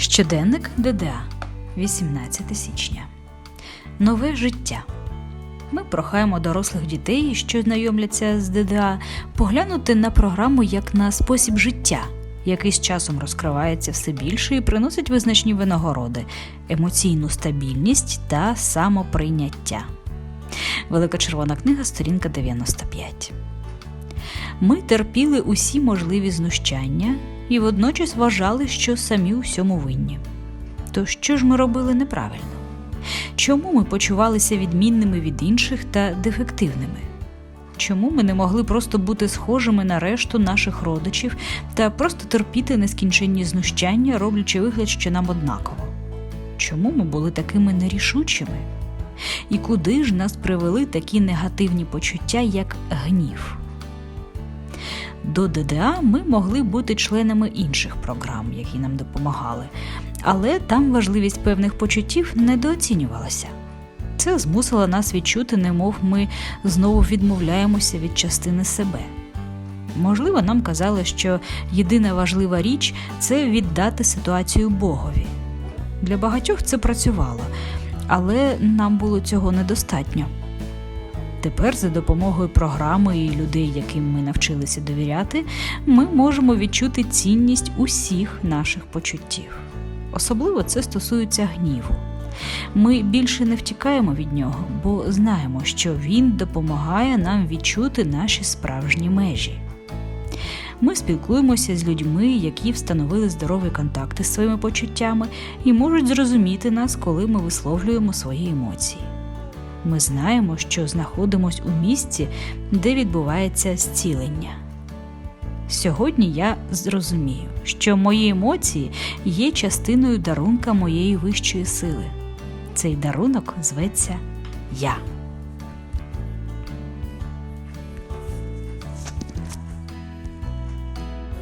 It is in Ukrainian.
Щоденник ДДА, 18 січня. Нове життя. Ми прохаємо дорослих дітей, що знайомляться з ДДА, поглянути на програму як на спосіб життя, який з часом розкривається все більше і приносить визначні винагороди, емоційну стабільність та самоприйняття. Велика червона книга, сторінка 95. Ми терпіли усі можливі знущання і водночас вважали, що самі у всьому винні. То що ж ми робили неправильно? Чому ми почувалися відмінними від інших та дефективними? Чому ми не могли просто бути схожими на решту наших родичів та просто терпіти нескінченні знущання, роблячи вигляд, що нам однаково? Чому ми були такими нерішучими? І куди ж нас привели такі негативні почуття, як гнів? До ДДА ми могли бути членами інших програм, які нам допомагали, але там важливість певних почуттів недооцінювалася. Це змусило нас відчути, немов ми знову відмовляємося від частини себе. Можливо, нам казали, що єдина важлива річ це віддати ситуацію Богові. Для багатьох це працювало, але нам було цього недостатньо. Тепер, за допомогою програми і людей, яким ми навчилися довіряти, ми можемо відчути цінність усіх наших почуттів. Особливо це стосується гніву. Ми більше не втікаємо від нього, бо знаємо, що він допомагає нам відчути наші справжні межі. Ми спілкуємося з людьми, які встановили здорові контакти з своїми почуттями і можуть зрозуміти нас, коли ми висловлюємо свої емоції. Ми знаємо, що знаходимось у місці, де відбувається зцілення. Сьогодні я зрозумію, що мої емоції є частиною дарунка моєї вищої сили. Цей дарунок зветься Я.